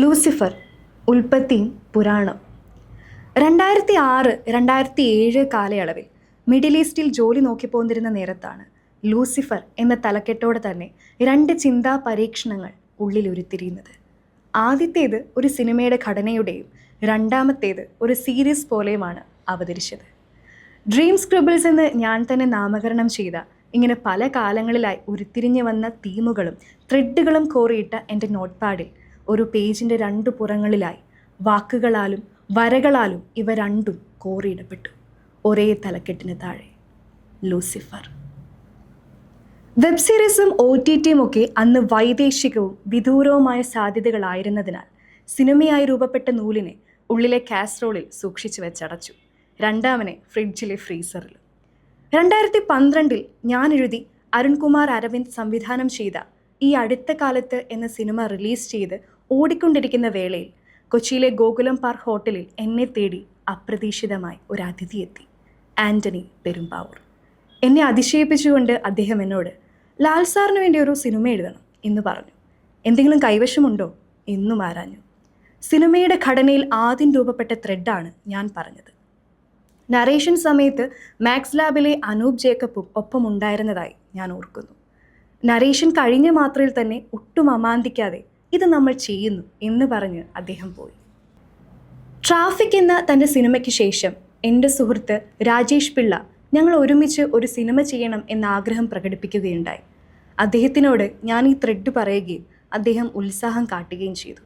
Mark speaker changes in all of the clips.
Speaker 1: Lucifer ഉൽപ്പത്തിയും പുരാണം. രണ്ടായിരത്തി ആറ് രണ്ടായിരത്തി ഏഴ് കാലയളവിൽ മിഡിൽ ഈസ്റ്റിൽ ജോലി നോക്കി പോന്നിരുന്ന നേരത്താണ് ലൂസിഫർ എന്ന തലക്കെട്ടോടെ തന്നെ രണ്ട് ചിന്താ പരീക്ഷണങ്ങൾ ഉള്ളിൽ ഉരുത്തിരിയുന്നത് ആദ്യത്തേത് ഒരു സിനിമയുടെ ഘടനയുടെയും രണ്ടാമത്തേത് ഒരു സീരീസ് പോലെയുമാണ് അവതരിച്ചത്. ഡ്രീം സ്ക്രിബിൾസ് എന്ന് ഞാൻ തന്നെ നാമകരണം ചെയ്ത ഇങ്ങനെ പല കാലങ്ങളിലായി ഉരുത്തിരിഞ്ഞു വന്ന തീമുകളും ത്രെഡുകളും കോറിയിട്ട എന്റെ നോട്ട് പാഡിൽ ഒരു പേജിന്റെ രണ്ട് പുറങ്ങളിലായി വാക്കുകളാലും വരകളാലും ഇവ രണ്ടും കോറിയിടപ്പെട്ടു. ഒരേ തലക്കെട്ടിന് താഴെ. ലൂസിഫർ. വെബ് സീരീസും ഒ ടി ടിയും ഒക്കെ അന്ന് വൈദേശികവും വിദൂരവുമായ സാധ്യതകളായിരുന്നതിനാൽ സിനിമയായി രൂപപ്പെട്ട നൂലിനെ ഉള്ളിലെ കാസ്ട്രോളിൽ സൂക്ഷിച്ചു വെച്ചടച്ചു. രണ്ടാമനെ ഫ്രിഡ്ജിലെ ഫ്രീസറിൽ രണ്ടായിരത്തി പന്ത്രണ്ടിൽ ഞാൻ എഴുതി അരുൺകുമാർ അരവിന്ദ് സംവിധാനം ചെയ്ത ഈ അടുത്ത കാലത്ത് എന്ന സിനിമ റിലീസ് ചെയ്ത് ഓടിക്കൊണ്ടിരിക്കുന്ന വേളയിൽ കൊച്ചിയിലെ ഗോകുലം പാർക്ക് ഹോട്ടലിൽ എന്നെ തേടി അപ്രതീക്ഷിതമായി ഒരു അതിഥി എത്തി ആന്റണി പെരുമ്പാവൂർ. എന്നെ അതിശയിപ്പിച്ചുകൊണ്ട് അദ്ദേഹം എന്നോട് ലാൽ സാറിന് വേണ്ടി ഒരു സിനിമ എഴുതണം എന്ന് പറഞ്ഞു. എന്തെങ്കിലും കൈവശമുണ്ടോ? എന്നും ആരാഞ്ഞു. സിനിമയുടെ ഘടനയിൽ ആദ്യം രൂപപ്പെട്ട ത്രെഡാണ് ഞാൻ പറഞ്ഞത്. നറേഷൻ സമയത്ത് മാക്സ് ലാബിലെ അനൂപ് ജേക്കബും ഒപ്പമുണ്ടായിരുന്നതായി ഞാൻ ഓർക്കുന്നു. നറേഷൻ കഴിഞ്ഞ മാത്രയിൽ തന്നെ ഒട്ടും അമാന്തിക്കാതെ ഇത് നമ്മൾ ചെയ്യുന്നു എന്ന് പറഞ്ഞ് അദ്ദേഹം പോയി. ട്രാഫിക് എന്ന തന്റെ സിനിമയ്ക്ക് ശേഷം എന്റെ സുഹൃത്ത് രാജേഷ് പിള്ള ഞങ്ങൾ ഒരുമിച്ച് ഒരു സിനിമ ചെയ്യണം എന്ന ആഗ്രഹം പ്രകടിപ്പിക്കുകയുണ്ടായി. അദ്ദേഹത്തിനോട് ഞാൻ ഈ ത്രെഡ് പറയുകയും അദ്ദേഹം ഉത്സാഹം കാട്ടുകയും ചെയ്തു.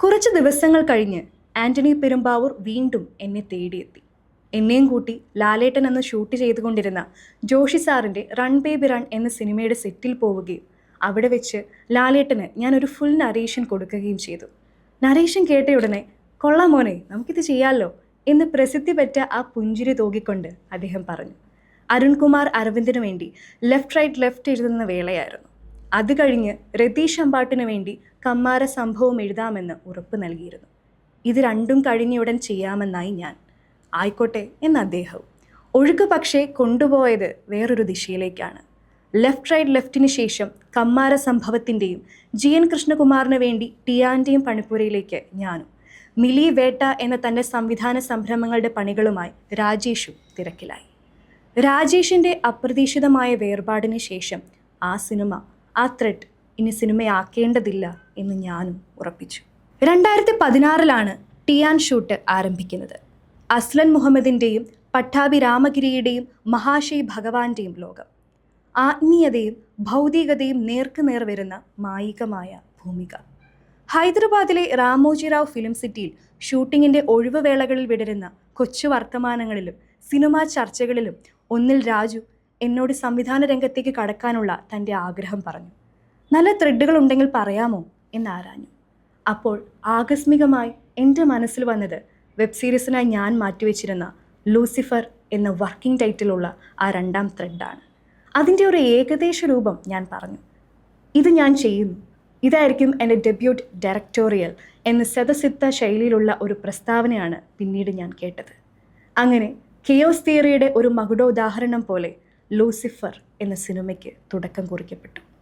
Speaker 1: കുറച്ച് ദിവസങ്ങൾ കഴിഞ്ഞ് ആന്റണി പെരുമ്പാവൂർ വീണ്ടും എന്നെ തേടിയെത്തി. എന്നെയും കൂട്ടി ലാലേട്ടൻ എന്ന് ഷൂട്ട് ചെയ്തുകൊണ്ടിരുന്ന ജോഷി സാറിന്റെ റൺ ബേബി റൺ എന്ന സിനിമയുടെ സെറ്റിൽ പോവുകയും അവിടെ വെച്ച് ലാലേട്ടന് ഞാനൊരു ഫുൾ നറേഷൻ കൊടുക്കുകയും ചെയ്തു. നറേഷൻ കേട്ടയുടനെ കൊള്ളാം മോനെ നമുക്കിത് ചെയ്യാമല്ലോ എന്ന് പ്രസിദ്ധി പറ്റ ആ പുഞ്ചിരി തൂകിക്കൊണ്ട് അദ്ദേഹം പറഞ്ഞു. അരുൺകുമാർ അരവിന്ദിനു വേണ്ടി ലെഫ്റ്റ് റൈറ്റ് ലെഫ്റ്റ് എഴുതുന്ന വേളയായിരുന്നു. അത് കഴിഞ്ഞ് രതീഷ് അമ്പാട്ടിനു വേണ്ടി കമ്മാര സംഭവം എഴുതാമെന്ന് ഉറപ്പ് നൽകിയിരുന്നു. ഇത് രണ്ടും കഴിഞ്ഞയുടൻ ചെയ്യാമെന്നായി ഞാൻ. ആയിക്കോട്ടെ എന്ന് അദ്ദേഹവും. ഒഴുക്ക് പക്ഷേ കൊണ്ടുപോയത് വേറൊരു ദിശയിലേക്കാണ്. ലെഫ്റ്റ് റൈറ്റ് ലെഫ്റ്റിന് ശേഷം കമ്മാര സംഭവത്തിന്റെയും ജി എൻ കൃഷ്ണകുമാറിന് വേണ്ടി ടിയാന്റെയും പണിപ്പുരയിലേക്ക് ഞാനും മിലി വേട്ട എന്ന തന്റെ സംവിധാന സംരംഭങ്ങളുടെ പണികളുമായി രാജേഷും തിരക്കിലായി. രാജേഷിന്റെ അപ്രതീക്ഷിതമായ വേർപാടിന് ശേഷം ആ സിനിമ ആ ത്രെഡ് ഇനി സിനിമയാക്കേണ്ടതില്ല എന്ന് ഞാനും ഉറപ്പിച്ചു. രണ്ടായിരത്തി പതിനാറിലാണ് ടിയാൻ ഷൂട്ട് ആരംഭിക്കുന്നത്. അസ്ലൻ മുഹമ്മദിന്റെയും പട്ടാഭി രാമഗിരിയുടെയും മഹാശൈ ഭഗവാന്റെയും ലോകം. ആത്മീയതയും ഭൗതികതയും നേർക്കുനേർ വരുന്ന മായികമായ ഭൂമിക. ഹൈദരാബാദിലെ രാമോജിറാവ് ഫിലിം സിറ്റിയിൽ ഷൂട്ടിങ്ങിന്റെ ഒഴിവ് വേളകളിൽ വിടരുന്ന കൊച്ചു വർത്തമാനങ്ങളിലും സിനിമാ ചർച്ചകളിലും ഒന്നിൽ രാജു എന്നോട് സംവിധാന രംഗത്തേക്ക് കടക്കാനുള്ള തന്റെ ആഗ്രഹം പറഞ്ഞു. നല്ല ത്രെഡുകൾ ഉണ്ടെങ്കിൽ പറയാമോ? എന്ന് ആരാഞ്ഞു. അപ്പോൾ ആകസ്മികമായി എന്റെ മനസ്സിൽ വന്നത് വെബ് സീരീസിനായി ഞാൻ മാറ്റിവെച്ചിരുന്ന ലൂസിഫർ എന്ന വർക്കിംഗ് ടൈറ്റിലുള്ള ആ രണ്ടാം ത്രെഡാണ്. അതിന്റെ ഒരു ഏകദേശ രൂപം ഞാൻ പറഞ്ഞു. ഇത് ഞാൻ ചെയ്യുന്നു. ഇതായിരിക്കും എന്റെ ഡെബ്യൂട്ട് ഡയറക്ടോറിയൽ എന്ന സദസിദ്ധ ശൈലിയിലുള്ള ഒരു പ്രസ്താവനയാണ് പിന്നീട് ഞാൻ കേട്ടത്. അങ്ങനെ കെയോസ് തിയറിയുടെ ഒരു മകുടോദാഹരണം പോലെ ലൂസിഫർ എന്ന സിനിമയ്ക്ക് തുടക്കം കുറിക്കപ്പെട്ടു.